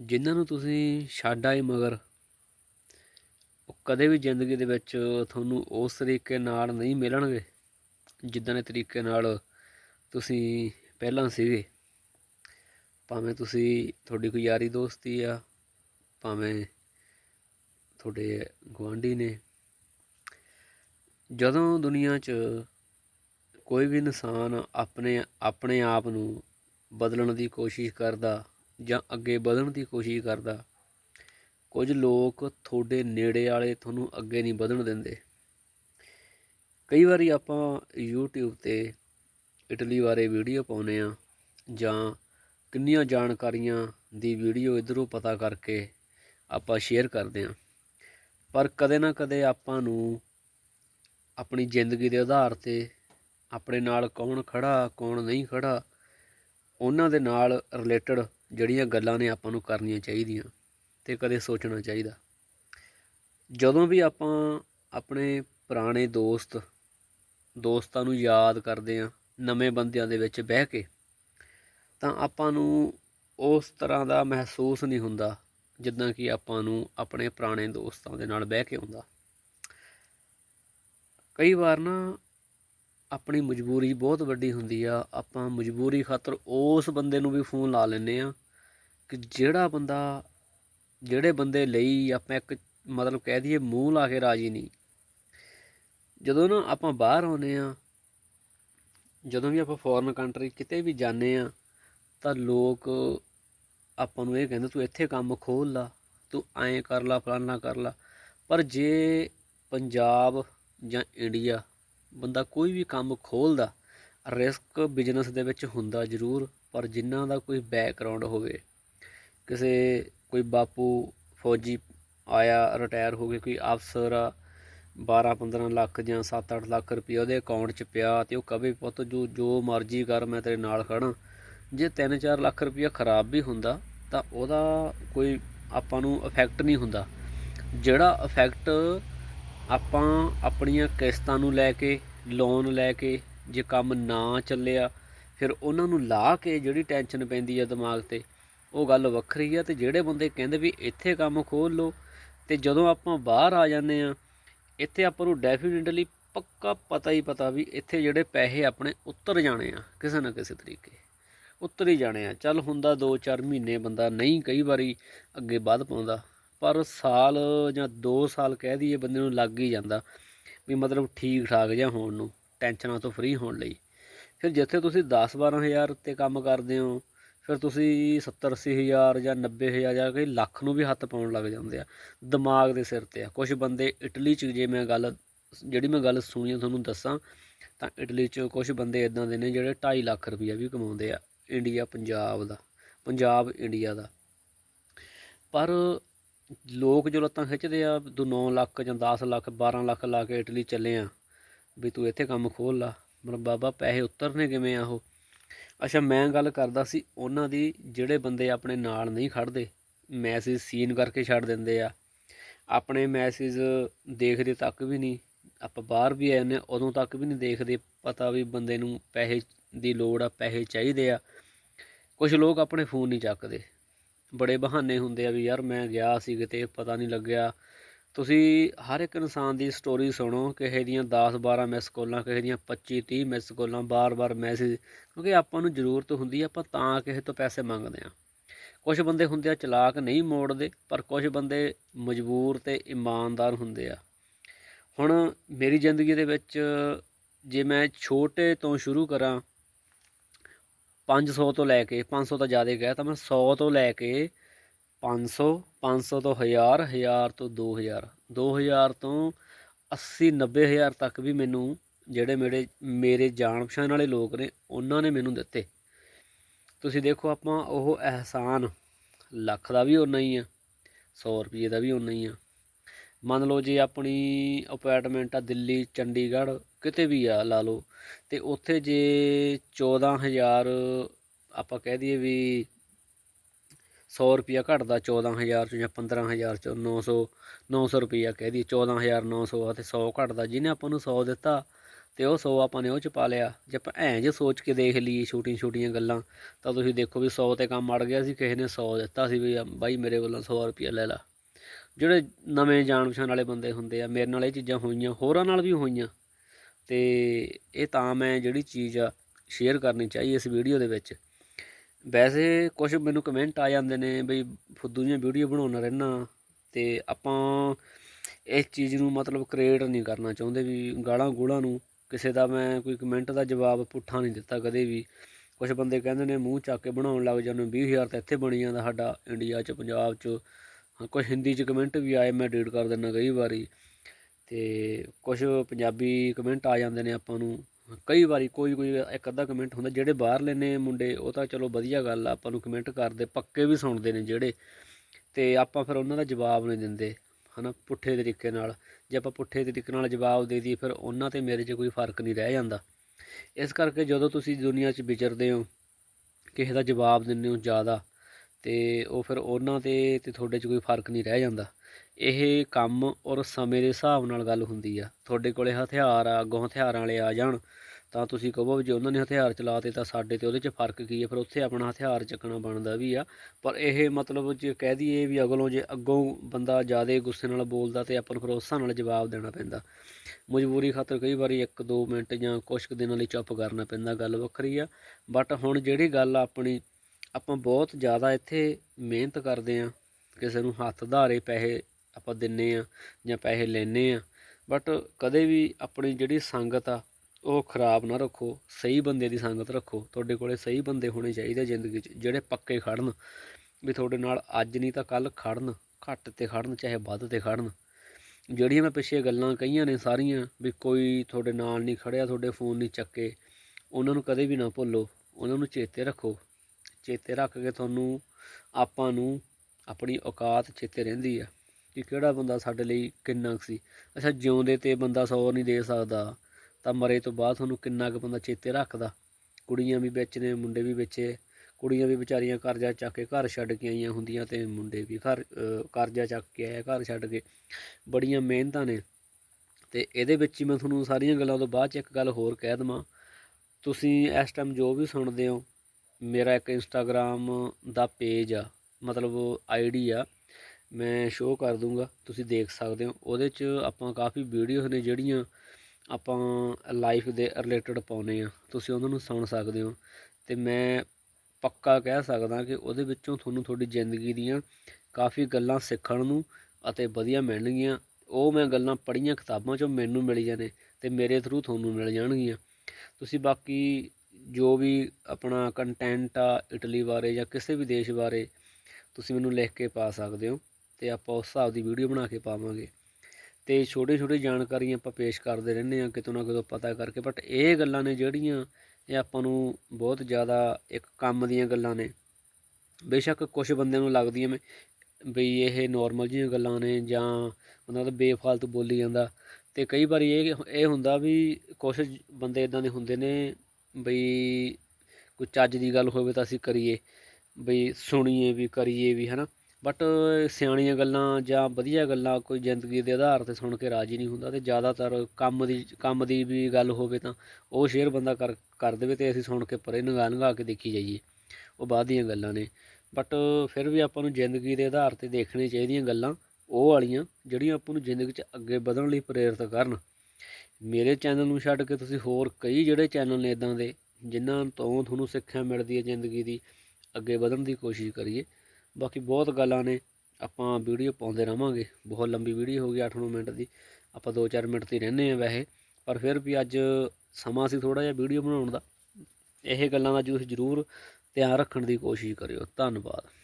ਜਿਨ੍ਹਾਂ ਨੂੰ ਤੁਸੀਂ ਛੱਡ ਆਏ ਮਗਰ, ਉਹ ਕਦੇ ਵੀ ਜ਼ਿੰਦਗੀ ਦੇ ਵਿੱਚ ਤੁਹਾਨੂੰ ਉਸ ਤਰੀਕੇ ਨਾਲ ਨਹੀਂ ਮਿਲਣਗੇ ਜਿੱਦਾਂ ਦੇ ਤਰੀਕੇ ਨਾਲ ਤੁਸੀਂ ਪਹਿਲਾਂ ਸੀਗੇ। ਭਾਵੇਂ ਤੁਸੀਂ ਤੁਹਾਡੀ ਕੋਈ ਯਾਰੀ ਦੋਸਤੀ ਆ, ਭਾਵੇਂ ਤੁਹਾਡੇ ਗੁਆਂਢੀ ਨੇ। ਜਦੋਂ ਦੁਨੀਆ 'ਚ ਕੋਈ ਵੀ ਇਨਸਾਨ ਆਪਣੇ ਆਪਣੇ ਆਪ ਨੂੰ ਬਦਲਣ ਦੀ ਕੋਸ਼ਿਸ਼ ਕਰਦਾ ਜਾਂ ਅੱਗੇ ਵਧਣ ਦੀ ਕੋਸ਼ਿਸ਼ ਕਰਦਾ। ਕੁਝ ਲੋਕ ਤੁਹਾਡੇ ਨੇੜੇ ਵਾਲੇ ਤੁਹਾਨੂੰ ਅੱਗੇ ਨਹੀਂ ਵਧਣ ਦਿੰਦੇ। ਕਈ ਵਾਰੀ ਆਪਾਂ YouTube ਤੇ ਇਟਲੀ ਬਾਰੇ ਵੀਡੀਓ ਪਾਉਨੇ ਆ ਜਾਂ ਕਿੰਨੀਆਂ ਜਾਣਕਾਰੀਆਂ ਦੀ ਵੀਡੀਓ ਇਧਰੋਂ ਪਤਾ ਕਰਕੇ ਆਪਾਂ ਸ਼ੇਅਰ ਕਰਦੇ ਆ ਪਰ ਕਦੇ ਨਾ ਕਦੇ ਆਪਾਂ ਨੂੰ ਆਪਣੀ ਜ਼ਿੰਦਗੀ ਦੇ ਆਧਾਰ ਤੇ ਆਪਣੇ ਨਾਲ ਕੌਣ ਖੜਾ, ਕੌਣ ਨਹੀਂ ਖੜਾ, ਉਹਨਾਂ ਦੇ ਨਾਲ ਰਿਲੇਟਡ ਜਿਹੜੀਆਂ ਗੱਲਾਂ ਨੇ ਆਪਾਂ ਨੂੰ ਕਰਨੀਆਂ ਚਾਹੀਦੀਆਂ ਤੇ ਕਦੇ ਸੋਚਣਾ ਚਾਹੀਦਾ। ਜਦੋਂ ਵੀ ਆਪਾਂ ਆਪਣੇ ਪੁਰਾਣੇ ਦੋਸਤ, ਦੋਸਤਾਂ ਨੂੰ ਯਾਦ ਕਰਦੇ ਆ ਨਵੇਂ ਬੰਦਿਆਂ ਦੇ ਵਿੱਚ ਬਹਿ ਕੇ, ਤਾਂ ਆਪਾਂ ਨੂੰ ਉਸ ਤਰ੍ਹਾਂ ਦਾ ਮਹਿਸੂਸ ਨਹੀਂ ਹੁੰਦਾ ਜਿੱਦਾਂ ਕਿ ਆਪਾਂ ਨੂੰ ਆਪਣੇ ਪੁਰਾਣੇ ਦੋਸਤਾਂ ਦੇ ਨਾਲ ਬਹਿ ਕੇ ਹੁੰਦਾ। ਕਈ ਵਾਰ ਨਾ ਆਪਣੀ ਮਜਬੂਰੀ ਬਹੁਤ ਵੱਡੀ ਹੁੰਦੀ ਆ। ਆਪਾਂ ਮਜਬੂਰੀ ਖਾਤਰ ਉਸ ਬੰਦੇ ਨੂੰ ਵੀ ਫੋਨ ਲਾ ਲੈਂਦੇ ਆ ਕਿ ਜਿਹੜਾ ਬੰਦਾ, ਜਿਹੜੇ ਬੰਦੇ ਲਈ ਆਪਾਂ ਇੱਕ ਮਤਲਬ ਕਹਿ ਦਈਏ ਮੂੰਹ ਲਾ ਕੇ ਰਾਜੀ ਨਹੀਂ। ਜਦੋਂ ਨਾ ਆਪਾਂ ਬਾਹਰ ਆਉਂਦੇ ਆ, ਜਦੋਂ ਵੀ ਆਪਾਂ ਫੋਰਨ ਕੰਟਰੀ ਕਿਤੇ ਵੀ ਜਾਂਦੇ ਆ, ਤਾਂ ਲੋਕ ਆਪਾਂ ਨੂੰ ਇਹ ਕਹਿੰਦੇ, ਤੂੰ ਇੱਥੇ ਕੰਮ ਖੋਲ ਲਾ, ਤੂੰ ਐਂ ਕਰ ਲਾ, ਫਲਾਨਾ ਕਰ ਲਾ। ਪਰ ਜੇ ਪੰਜਾਬ ਜਾਂ ਇੰਡੀਆ ਬੰਦਾ ਕੋਈ ਵੀ ਕੰਮ ਖੋਲਦਾ ਰਿਸਕ ਬਿਜ਼ਨਸ ਦੇ ਵਿੱਚ ਹੁੰਦਾ ਜ਼ਰੂਰ, ਪਰ ਜਿਨ੍ਹਾਂ ਦਾ ਕੋਈ ਬੈਕਗ੍ਰਾਉਂਡ ਹੋਵੇ, ਕਿਸੇ ਕੋਈ ਬਾਪੂ ਫੌਜੀ ਆਇਆ ਰਿਟਾਇਰ ਹੋ ਗਏ ਕੋਈ ਅਫਸਰ ਆ 12-15 ਲੱਖ ਜਾਂ 7-8 ਲੱਖ ਰੁਪਏ ਉਹਦੇ ਅਕਾਊਂਟ 'ਚ ਪਿਆ ਤੇ ਉਹ ਕਵੇ, ਪੁੱਤ ਜੋ ਜੋ ਮਰਜ਼ੀ ਕਰ, ਮੈਂ ਤੇਰੇ ਨਾਲ ਖੜਾ ਜੇ 3-4 ਲੱਖ ਰੁਪਇਆ ਖਰਾਬ ਵੀ ਹੁੰਦਾ, ਤਾਂ ਉਹਦਾ ਕੋਈ ਆਪਾਂ ਨੂੰ ਇਫੈਕਟ ਨਹੀਂ ਹੁੰਦਾ। ਜਿਹੜਾ ਇਫੈਕਟ ਆਪਾਂ ਆਪਣੀਆਂ ਕਿਸ਼ਤਾਂ ਨੂੰ ਲੈ ਕੇ ਲੋਨ ਲੈ ਕੇ ਜੇ ਕੰਮ ਨਾ ਚੱਲਿਆ, ਫਿਰ ਉਹਨਾਂ ਨੂੰ ਲਾ ਕੇ ਜਿਹੜੀ ਟੈਨਸ਼ਨ ਪੈਂਦੀ ਆ ਦਿਮਾਗ ਤੇ, ਉਹ ਗੱਲ ਵੱਖਰੀ ਆ ਤੇ ਜਿਹੜੇ ਬੰਦੇ ਕਹਿੰਦੇ ਵੀ ਇੱਥੇ ਕੰਮ ਖੋਲ ਲਓ ਤੇ ਜਦੋਂ ਆਪਾਂ ਬਾਹਰ ਆ ਜਾਂਦੇ ਆ, ਇੱਥੇ ਆਪਾਂ ਨੂੰ ਡੈਫੀਨਿਟਲੀ ਪੱਕਾ ਪਤਾ ਹੀ ਪਤਾ ਵੀ ਇੱਥੇ ਜਿਹੜੇ ਪੈਸੇ ਆਪਣੇ ਉੱਤਰ ਜਾਣੇ ਆ, ਕਿਸੇ ਨਾ ਕਿਸੇ ਤਰੀਕੇ। ਉੱਤਰ ਹੀ ਜਾਣੇ ਆ। ਚੱਲ ਹੁੰਦਾ 2-4 ਮਹੀਨੇ ਬੰਦਾ ਨਹੀਂ ਕਈ ਵਾਰੀ ਅੱਗੇ ਵੱਧ ਪਾਉਂਦਾ। ਪਰ ਸਾਲ ਜਾਂ 2 ਸਾਲ ਕਹਿ ਦਈਏ ਬੰਦੇ ਨੂੰ ਲੱਗ ਹੀ ਜਾਂਦਾ ਵੀ ਮਤਲਬ ਠੀਕ ਠਾਕ ਜਿਹਾ ਹੋਣ ਨੂੰ, ਟੈਨਸ਼ਨਾਂ ਤੋਂ ਫ੍ਰੀ ਹੋਣ ਲਈ। ਫਿਰ ਜਿੱਥੇ ਤੁਸੀਂ 10-12000 'ਤੇ ਕੰਮ ਕਰਦੇ ਹੋ, ਫਿਰ ਤੁਸੀਂ 70-80 ਹਜ਼ਾਰ ਜਾਂ 90 ਹਜ਼ਾਰ ਜਾਂ ਕਈ ਲੱਖ ਨੂੰ ਵੀ ਹੱਥ ਪਾਉਣ ਲੱਗ ਜਾਂਦੇ ਆ, ਦਿਮਾਗ ਦੇ ਸਿਰ ਤੇ ਆ। ਕੁਝ ਬੰਦੇ ਇਟਲੀ 'ਚ ਜੇ ਮੈਂ ਗੱਲ, ਜਿਹੜੀ ਮੈਂ ਗੱਲ ਸੁਣੀ ਤੁਹਾਨੂੰ ਦੱਸਾਂ, ਤਾਂ ਇਟਲੀ 'ਚ ਕੁਝ ਬੰਦੇ ਇਦਾਂ ਦੇ ਨੇ ਜਿਹੜੇ 2.5 ਲੱਖ ਰੁਪਈਆ ਵੀ ਕਮਾਉਂਦੇ ਆ, ਇੰਡੀਆ, ਪੰਜਾਬ ਦਾ, ਪੰਜਾਬ, ਇੰਡੀਆ ਦਾ। ਪਰ ਲੋਕ ਜੋ ਲੱਤਾਂ ਖਿੱਚਦੇ ਆ ਤੂੰ 9 ਲੱਖ ਜਾਂ 10 ਲੱਖ 12 ਲੱਖ ਲਾ ਕੇ ਇਟਲੀ ਚੱਲੇ ਆ, ਵੀ ਤੂੰ ਇੱਥੇ ਕੰਮ ਖੋਲ ਲਾ। ਮਤਲਬ ਬਾਬਾ ਪੈਸੇ ਉਤਰਨੇ ਕਿਵੇਂ ਆ ਉਹ? ਅੱਛਾ, ਮੈਂ ਗੱਲ ਕਰਦਾ ਸੀ, ਉਹਨਾਂ ਦੀ ਜਿਹੜੇ ਬੰਦੇ ਆਪਣੇ ਨਾਲ ਨਹੀਂ ਖੜਦੇ ਮੈਸੇਜ ਸੀਨ ਕਰਕੇ ਛੱਡ ਦਿੰਦੇ ਆ। ਆਪਣੇ ਮੈਸੇਜ ਦੇਖਦੇ ਤੱਕ ਵੀ ਨਹੀਂ, ਆਪਾਂ ਬਾਹਰ ਵੀ ਆਏ ਨੇ ਉਦੋਂ ਤੱਕ ਵੀ ਨਹੀਂ ਦੇਖਦੇ, ਪਤਾ ਵੀ ਬੰਦੇ ਨੂੰ ਪੈਸੇ ਦੀ ਲੋੜ ਆ, ਪੈਸੇ ਚਾਹੀਦੇ ਆ। ਕੁਝ ਲੋਕ ਆਪਣੇ ਫੋਨ ਨਹੀਂ ਚੱਕਦੇ। ਬੜੇ ਬਹਾਨੇ ਹੁੰਦੇ ਆ ਵੀ ਯਾਰ ਮੈਂ ਗਿਆ ਸੀ ਕਿਤੇ, ਪਤਾ ਨਹੀਂ ਲੱਗਿਆ। ਤੁਸੀਂ ਹਰ ਇੱਕ ਇਨਸਾਨ ਦੀ ਸਟੋਰੀ ਸੁਣੋ, ਕਿਸੇ ਦੀਆਂ 10 12 ਮਿਸ ਕਾਲਾਂ ਕਿਸੇ ਦੀਆਂ 25 30 ਮਿਸ ਕਾਲਾਂ ਬਾਰ-ਬਾਰ ਮੈਸੇਜ ਕਿਉਂਕਿ ਆਪਾਂ ਨੂੰ ਜ਼ਰੂਰਤ ਹੁੰਦੀ ਆ, ਆਪਾਂ ਤਾਂ ਕਿਸੇ ਤੋਂ ਪੈਸੇ ਮੰਗਦੇ ਆ। ਕੁਝ ਬੰਦੇ ਹੁੰਦੇ ਆ ਚਲਾਕ ਨਹੀਂ ਮੋੜਦੇ, ਪਰ ਕੁਝ ਬੰਦੇ ਮਜਬੂਰ ਤੇ ਇਮਾਨਦਾਰ ਹੁੰਦੇ ਆ। ਹੁਣ ਮੇਰੀ ਜ਼ਿੰਦਗੀ ਦੇ ਵਿੱਚ ਜੇ ਮੈਂ ਛੋਟੇ ਤੋਂ ਸ਼ੁਰੂ ਕਰਾਂ 500 ਤੋਂ ਲੈ ਕੇ 500 ਤਾਂ ਜ਼ਿਆਦਾ ਗਿਆ ਤਾਂ ਮੈਂ 100 ਤੋਂ ਲੈ ਕੇ 500 500 ਤੋਂ 1000 1000 ਤੋਂ 2000 2000 ਤੋਂ 80 90000 ਤੱਕ ਵੀ ਮੈਨੂੰ ਜਿਹੜੇ ਮੇਰੇ ਮੇਰੇ ਜਾਣ ਪਛਾਣ ਵਾਲੇ ਲੋਕ ਨੇ, ਉਹਨਾਂ ਨੇ ਮੈਨੂੰ ਦਿੱਤੇ। ਤੁਸੀਂ ਦੇਖੋ ਆਪਾਂ ਉਹ ਅਹਿਸਾਨ, ਲੱਖ ਦਾ ਵੀ ਉਨਾ ਹੀ ਆ 100 ਰੁਪਏ ਦਾ ਵੀ ਉਨਾ ਹੀ ਆ। ਮੰਨ ਲਓ ਜੇ ਆਪਣੀ ਅਪਾਰਟਮੈਂਟ ਆ ਦਿੱਲੀ, ਚੰਡੀਗੜ੍ਹ ਕਿਤੇ ਵੀ ਆ, ਲਾ ਲਓ। ਤੇ ਉੱਥੇ ਜੇ 14000 ਆਪਾਂ ਕਹਿ ਦਈਏ ਵੀ 100 ਰੁਪਿਆ ਘਟਦਾ 14000 ਚੋਂ ਜਾਂ 15000 ਚੋਂ 900 900 ਰੁਪਿਆ ਕਹਿ ਦਈਏ 14900 ਆ ਤੇ 100 ਘਟਦਾ। ਜਿਹਨੇ ਆਪਾਂ ਨੂੰ 100 ਦਿੱਤਾ ਤੇ ਉਹ 100 ਆਪਾਂ ਨੇ ਉਹ ਚ ਪਾ ਲਿਆ। ਜੇ ਆਪਾਂ ਐਂ ਜੇ ਸੋਚ ਕੇ ਦੇਖ ਲਈਏ ਛੋਟੀਆਂ ਛੋਟੀਆਂ ਗੱਲਾਂ, ਤਾਂ ਤੁਸੀਂ ਦੇਖੋ ਵੀ 100 ਤੇ ਕੰਮ ਅੜ ਗਿਆ ਸੀ, ਕਿਸੇ ਨੇ 100 ਦਿੱਤਾ ਸੀ ਵੀ ਬਾਈ ਮੇਰੇ ਵੱਲੋਂ 100 ਰੁਪਇਆ ਲੈ ਲਾ। ਜਿਹੜੇ ਨਵੇਂ ਜਾਣ ਪਛਾਣ ਵਾਲੇ ਬੰਦੇ ਹੁੰਦੇ ਆ, ਮੇਰੇ ਨਾਲ ਇਹ ਚੀਜ਼ਾਂ ਹੋਈਆਂ, ਹੋਰਾਂ ਨਾਲ ਵੀ ਹੋਈਆਂ। ਤੇ ਇਹ ਤਾਂ ਮੈਂ ਜਿਹੜੀ ਚੀਜ਼ ਆ ਸ਼ੇਅਰ ਕਰਨੀ ਚਾਹੀ ਇਸ ਵੀਡੀਓ ਦੇ ਵਿੱਚ। ਵੈਸੇ ਕੁਝ ਮੈਨੂੰ ਕਮੈਂਟ ਆ ਜਾਂਦੇ ਨੇ ਬਈ ਫੁੱਦੂ ਦੀਆਂ ਵੀਡੀਓ ਬਣਾਉਣਾ ਰਹਿਣਾ ਤੇ ਆਪਾਂ ਇਸ ਚੀਜ਼ ਨੂੰ ਮਤਲਬ ਕ੍ਰੀਏਟ ਨਹੀਂ ਕਰਨਾ ਚਾਹੁੰਦੇ ਵੀ ਗਾਲਾਂ ਗੂਲਾਂ ਨੂੰ। ਕਿਸੇ ਦਾ ਮੈਂ ਕੋਈ ਕਮੈਂਟ ਦਾ ਜਵਾਬ ਪੁੱਠਾ ਨਹੀਂ ਦਿੱਤਾ ਕਦੇ ਵੀ। ਕੁਝ ਬੰਦੇ ਕਹਿੰਦੇ ਨੇ ਮੂੰਹ ਚੱਕ ਕੇ ਬਣਾਉਣ ਲੱਗ ਜਾਂਦੇ 20000 ਤਾਂ ਇੱਥੇ ਬਣੀ ਜਾਂਦਾ ਸਾਡਾ ਇੰਡੀਆ 'ਚ, ਪੰਜਾਬ 'ਚ। ਹਾਂ ਕੁਝ ਹਿੰਦੀ 'ਚ ਕਮੈਂਟ ਵੀ ਆਏ, ਮੈਂ ਡਿਲੀਟ ਕਰ ਦਿੰਦਾ ਕਈ ਵਾਰੀ। ਤੇ ਕੁਝ ਪੰਜਾਬੀ ਕਮੈਂਟ ਆ ਜਾਂਦੇ ਨੇ ਆਪਾਂ ਨੂੰ। ਕਈ ਵਾਰੀ ਕੋਈ ਕੋਈ ਇੱਕ ਅੱਧਾ ਕਮੈਂਟ ਹੁੰਦਾ, ਜਿਹੜੇ ਬਾਹਰਲੇ ਨੇ ਮੁੰਡੇ, ਉਹ ਤਾਂ ਚਲੋ ਵਧੀਆ ਗੱਲ ਆ, ਆਪਾਂ ਨੂੰ ਕਮੈਂਟ ਕਰਦੇ, ਪੱਕੇ ਵੀ ਸੁਣਦੇ ਨੇ ਜਿਹੜੇ। ਤੇ ਆਪਾਂ ਫਿਰ ਉਹਨਾਂ ਦਾ ਜਵਾਬ ਨਹੀਂ ਦਿੰਦੇ, ਹਨਾ, ਪੁੱਠੇ ਤਰੀਕੇ ਨਾਲ। ਜੇ ਆਪਾਂ ਪੁੱਠੇ ਤਰੀਕੇ ਨਾਲ ਜਵਾਬ ਦੇ ਦਈਏ, ਫਿਰ ਉਹਨਾਂ ਤੇ ਮੇਰੇ 'ਚ ਕੋਈ ਫ਼ਰਕ ਨਹੀਂ ਰਹਿ ਜਾਂਦਾ। ਇਸ ਕਰਕੇ ਜਦੋਂ ਤੁਸੀਂ ਦੁਨੀਆ 'ਚ ਵਿਚਰਦੇ ਹੋ, ਕਿਸੇ ਦਾ ਜਵਾਬ ਦਿੰਦੇ ਹੋ ਜ਼ਿਆਦਾ, ਤੇ ਉਹ ਫਿਰ ਉਹਨਾਂ ਤੇ ਤੇ ਤੁਹਾਡੇ 'ਚ ਕੋਈ ਫ਼ਰਕ ਨਹੀਂ ਰਹਿ ਜਾਂਦਾ। ਇਹ ਕੰਮ ਔਰ ਸਮੇਂ ਦੇ ਹਿਸਾਬ ਨਾਲ ਗੱਲ ਹੁੰਦੀ ਆ। ਤੁਹਾਡੇ ਕੋਲੇ ਹਥਿਆਰ ਆ, ਅੱਗੋਂ ਹਥਿਆਰਾਂ ਵਾਲੇ ਆ ਜਾਣ, ਤਾਂ ਤੁਸੀਂ ਕਹੋ ਵੀ ਜੇ ਉਹਨਾਂ ਨੇ ਹਥਿਆਰ ਚਲਾਤੇ ਤਾਂ ਸਾਡੇ ਤੇ ਉਹਦੇ 'ਚ ਫ਼ਰਕ ਕੀ ਹੈ ਫਿਰ ਉੱਥੇ ਆਪਣਾ ਹਥਿਆਰ ਚੱਕਣਾ ਬਣਦਾ ਵੀ ਆ। ਪਰ ਇਹ ਮਤਲਬ ਜੇ ਕਹਿ ਦਈਏ ਵੀ ਅਗਲੋਂ ਜੇ ਅੱਗੋਂ ਬੰਦਾ ਜ਼ਿਆਦਾ ਗੁੱਸੇ ਨਾਲ ਬੋਲਦਾ ਤੇ ਆਪਾਂ ਨੂੰ ਫਿਰ ਉਸ ਨਾਲ ਜਵਾਬ ਦੇਣਾ ਪੈਂਦਾ। ਮਜਬੂਰੀ ਖਾਤਰ ਕਈ ਵਾਰੀ 1-2 ਮਿੰਟ ਜਾਂ ਕੁਝ ਕੁ ਦਿਨਾਂ ਲਈ ਚੁੱਪ ਕਰਨਾ ਪੈਂਦਾ ਗੱਲ ਵੱਖਰੀ ਆ। ਬਟ ਹੁਣ ਜਿਹੜੀ ਗੱਲ ਆਪਣੀ, ਆਪਾਂ ਬਹੁਤ ਜ਼ਿਆਦਾ ਇੱਥੇ ਮਿਹਨਤ ਕਰਦੇ ਆ, ਕਿਸੇ ਨੂੰ ਹੱਥ ਧਾਰੇ ਪੈਸੇ ਆਪਾਂ ਦਿੰਨੇ ਆ ਜਾਂ ਪੈਸੇ ਲੈਨੇ ਆ ਬਟ ਕਦੇ ਵੀ ਆਪਣੀ ਜਿਹੜੀ ਸੰਗਤ ਆ, ਉਹ ਖਰਾਬ ਨਾ ਰੱਖੋ, ਸਹੀ ਬੰਦੇ ਦੀ ਸੰਗਤ ਰੱਖੋ। ਤੁਹਾਡੇ ਕੋਲੇ ਸਹੀ ਬੰਦੇ ਹੋਣੇ ਚਾਹੀਦੇ ਜ਼ਿੰਦਗੀ 'ਚ, ਜਿਹੜੇ ਪੱਕੇ ਖੜਨ। ਵੀ ਤੁਹਾਡੇ ਨਾਲ ਅੱਜ ਨਹੀਂ ਤਾਂ ਕੱਲ ਖੜਨ, ਘੱਟ ਤੇ ਖੜਨ, ਚਾਹੇ ਵੱਧ ਤੇ ਖੜਨ। ਜਿਹੜੀਆਂ ਮੈਂ ਪਿੱਛੇ ਗੱਲਾਂ ਕਹੀਆਂ ਨੇ ਸਾਰੀਆਂ, ਵੀ ਕੋਈ ਤੁਹਾਡੇ ਨਾਲ ਨਹੀਂ ਖੜਿਆ, ਤੁਹਾਡੇ ਫੋਨ ਨਹੀਂ ਚੱਕੇ, ਉਹਨਾਂ ਨੂੰ ਕਦੇ ਵੀ ਨਾ ਭੁੱਲੋ, ਉਹਨਾਂ ਨੂੰ ਚੇਤੇ ਰੱਖੋ। ਚੇਤੇ ਰੱਖ ਕੇ ਤੁਹਾਨੂੰ, ਆਪਾਂ ਨੂੰ ਆਪਣੀ ਔਕਾਤ ਚੇਤੇ ਰਹਿੰਦੀ ਆ। ਕਿ ਕਿਹੜਾ ਬੰਦਾ ਸਾਡੇ ਲਈ ਕਿੰਨਾ ਕੁ ਸੀ। ਅੱਛਾ, ਜਿਉਂਦੇ ਤੇ ਬੰਦਾ 100 ਨਹੀਂ ਦੇ ਸਕਦਾ, ਤਾਂ ਮਰੇ ਤੋਂ ਬਾਅਦ ਤੁਹਾਨੂੰ ਕਿੰਨਾ ਕੁ ਬੰਦਾ ਚੇਤੇ ਰੱਖਦਾ? ਕੁੜੀਆਂ ਵੀ ਵਿੱਚ ਨੇ, ਮੁੰਡੇ ਵੀ ਵਿੱਚ ਕੁੜੀਆਂ ਵੀ ਵਿਚਾਰੀਆਂ ਕਰਜ਼ਾ ਚੱਕ ਕੇ ਘਰ ਛੱਡ ਕੇ ਆਈਆਂ ਹੁੰਦੀਆਂ ਤੇ ਮੁੰਡੇ ਵੀ ਘਰ ਕਰਜ਼ਾ ਚੱਕ ਕੇ ਆਏ ਘਰ ਛੱਡ ਕੇ। ਬੜੀਆਂ ਮਿਹਨਤਾਂ ਨੇ। ਤੇ ਇਹਦੇ ਵਿੱਚ ਹੀ ਮੈਂ ਤੁਹਾਨੂੰ ਸਾਰੀਆਂ ਗੱਲਾਂ ਤੋਂ ਬਾਅਦ ਚ ਇੱਕ ਗੱਲ ਹੋਰ ਕਹਿ ਦਵਾਂ। ਤੁਸੀਂ ਇਸ ਟਾਈਮ ਜੋ ਵੀ ਸੁਣਦੇ ਹੋ, ਮੇਰਾ ਇੱਕ ਇੰਸਟਾਗ੍ਰam ਦਾ ਪੇਜ ਆ, ਮਤਲਬ ਆਈਡੀ ਆ। ਮੈਂ ਸ਼ੋਅ ਕਰ ਦੂੰਗਾ, ਤੁਸੀਂ ਦੇਖ ਸਕਦੇ ਹੋ। ਉਹਦੇ 'ਚ ਆਪਾਂ ਕਾਫੀ ਵੀਡੀਓਜ਼ ਨੇ ਜਿਹੜੀਆਂ ਆਪਾਂ ਲਾਈਫ ਦੇ ਰਿਲੇਟਡ ਪਾਉਨੇ ਆ ਤੁਸੀਂ ਉਹਨਾਂ ਨੂੰ ਸੁਣ ਸਕਦੇ ਹੋ। ਤੇ ਮੈਂ ਪੱਕਾ ਕਹਿ ਸਕਦਾ ਕਿ ਉਹਦੇ ਵਿੱਚੋਂ ਤੁਹਾਨੂੰ ਤੁਹਾਡੀ ਜ਼ਿੰਦਗੀ ਦੀਆਂ ਕਾਫੀ ਗੱਲਾਂ ਸਿੱਖਣ ਨੂੰ ਅਤੇ ਵਧੀਆ ਮਿਲਣਗੀਆਂ। ਉਹ ਮੈਂ ਗੱਲਾਂ ਪੜ੍ਹੀਆਂ ਕਿਤਾਬਾਂ 'ਚੋਂ ਮੈਨੂੰ ਮਿਲੀਆਂ ਨੇ ਤੇ ਮੇਰੇ ਥਰੂ ਤੁਹਾਨੂੰ ਮਿਲ ਜਾਣਗੀਆਂ। ਤੁਸੀਂ ਬਾਕੀ ਜੋ ਵੀ ਆਪਣਾ ਕੰਟੈਂਟ ਆ ਇਟਲੀ ਬਾਰੇ ਜਾਂ ਕਿਸੇ ਵੀ ਦੇਸ਼ ਬਾਰੇ ਤੁਸੀਂ ਮੈਨੂੰ ਲਿਖ ਕੇ ਪਾ ਸਕਦੇ ਹੋ। ਤੇ ਆਪਾਂ ਉਸ ਹਿਸਾਬ ਦੀ ਵੀਡੀਓ ਬਣਾ ਕੇ ਪਾਵਾਂਗੇ। ਤੇ ਛੋਟੇ ਛੋਟੇ ਜਾਣਕਾਰੀਆਂ ਆਪਾਂ ਪੇਸ਼ ਕਰਦੇ ਰਹਿੰਦੇ ਆ ਕਿਤੋਂ ਨਾ ਕਿਤੋਂ ਪਤਾ ਕਰਕੇ। ਬਟ ਇਹ ਗੱਲਾਂ ਨੇ ਜਿਹੜੀਆਂ ਇਹ ਆਪਾਂ ਨੂੰ ਬਹੁਤ ਜ਼ਿਆਦਾ ਇੱਕ ਕੰਮ ਦੀਆਂ ਗੱਲਾਂ ਨੇ। ਬੇਸ਼ੱਕ ਕੁਝ ਬੰਦਿਆਂ ਨੂੰ ਲੱਗਦੀਆਂ ਮੈਂ ਵੀ ਇਹ ਨਾਰਮਲ ਜਿਹੀਆਂ ਗੱਲਾਂ ਨੇ ਜਾਂ ਉਹਨਾਂ ਦਾ ਬੇਫਾਲਤੂ ਬੋਲੀ ਜਾਂਦਾ। ਤੇ ਕਈ ਵਾਰੀ ਇਹ ਇਹ ਹੁੰਦਾ ਵੀ ਕੁਝ ਬੰਦੇ ਇਦਾਂ ਦੇ ਹੁੰਦੇ ਨੇ ਬਈ ਕੋਈ ਚੱਜ ਦੀ ਗੱਲ ਹੋਵੇ ਤਾਂ ਅਸੀਂ ਕਰੀਏ ਬਈ ਸੁਣੀਏ, ਵੀ ਕਰੀਏ ਵੀ, ਹਨਾ। ਬਟ ਸਿਆਣੀਆਂ ਗੱਲਾਂ ਜਾਂ ਵਧੀਆ ਗੱਲਾਂ ਕੋਈ ਜ਼ਿੰਦਗੀ ਦੇ ਆਧਾਰ ਤੇ ਸੁਣ ਕੇ ਰਾਜੀ ਨਹੀਂ ਹੁੰਦਾ ਅਤੇ ਜ਼ਿਆਦਾਤਰ ਕੰਮ ਦੀ ਕੰਮ ਦੀ ਵੀ ਗੱਲ ਹੋਵੇ ਤਾਂ ਉਹ ਸ਼ੇਅਰ ਬੰਦਾ ਕਰ ਕਰ ਦੇਵੇ ਅਤੇ ਅਸੀਂ ਸੁਣ ਕੇ ਪਰੇ ਨਗਾ ਨਗਾ ਕੇ ਦੇਖੀ ਜਾਈਏ। ਉਹ ਬਾਅਦ ਦੀਆਂ ਗੱਲਾਂ ਨੇ। ਬਟ ਫਿਰ ਵੀ ਆਪਾਂ ਨੂੰ ਜ਼ਿੰਦਗੀ ਦੇ ਆਧਾਰ ਤੇ ਦੇਖਣੀ ਚਾਹੀਦੀਆਂ ਗੱਲਾਂ ਉਹ ਵਾਲੀਆਂ ਜਿਹੜੀਆਂ ਆਪਾਂ ਨੂੰ ਜ਼ਿੰਦਗੀ 'ਚ ਅੱਗੇ ਵਧਣ ਲਈ ਪ੍ਰੇਰਿਤ ਕਰਨ। ਮੇਰੇ ਚੈਨਲ ਨੂੰ ਛੱਡ ਕੇ ਤੁਸੀਂ ਹੋਰ ਕਈ ਜਿਹੜੇ ਚੈਨਲ ਨੇ ਇਦਾਂ ਦੇ, ਜਿਨ੍ਹਾਂ ਤੋਂ ਤੁਹਾਨੂੰ ਸਿੱਖਿਆ ਮਿਲਦੀ ਹੈ ਜ਼ਿੰਦਗੀ ਦੀ, ਅੱਗੇ ਵਧਣ ਦੀ ਕੋਸ਼ਿਸ਼ ਕਰੀਏ। ਬਾਕੀ ਬਹੁਤ ਗੱਲਾਂ ਨੇ, ਆਪਾਂ ਵੀਡੀਓ ਪਾਉਂਦੇ ਰਵਾਂਗੇ। ਬਹੁਤ ਲੰਬੀ ਵੀਡੀਓ ਹੋ ਗਈ 8-9 ਮਿੰਟ ਦੀ, ਆਪਾਂ 2-4 ਮਿੰਟ ਤੇ ਰਹਿੰਦੇ ਆ ਵੈਸੇ। ਪਰ ਫਿਰ ਵੀ ਅੱਜ ਸਮਾਂ ਸੀ ਥੋੜਾ ਜਿਹਾ ਵੀਡੀਓ ਬਣਾਉਣ ਦਾ। ਇਹ ਗੱਲਾਂ ਦਾ ਤੁਸੀਂ ਜ਼ਰੂਰ ਧਿਆਨ ਰੱਖਣ ਦੀ ਕੋਸ਼ਿਸ਼ ਕਰਿਓ। ਧੰਨਵਾਦ।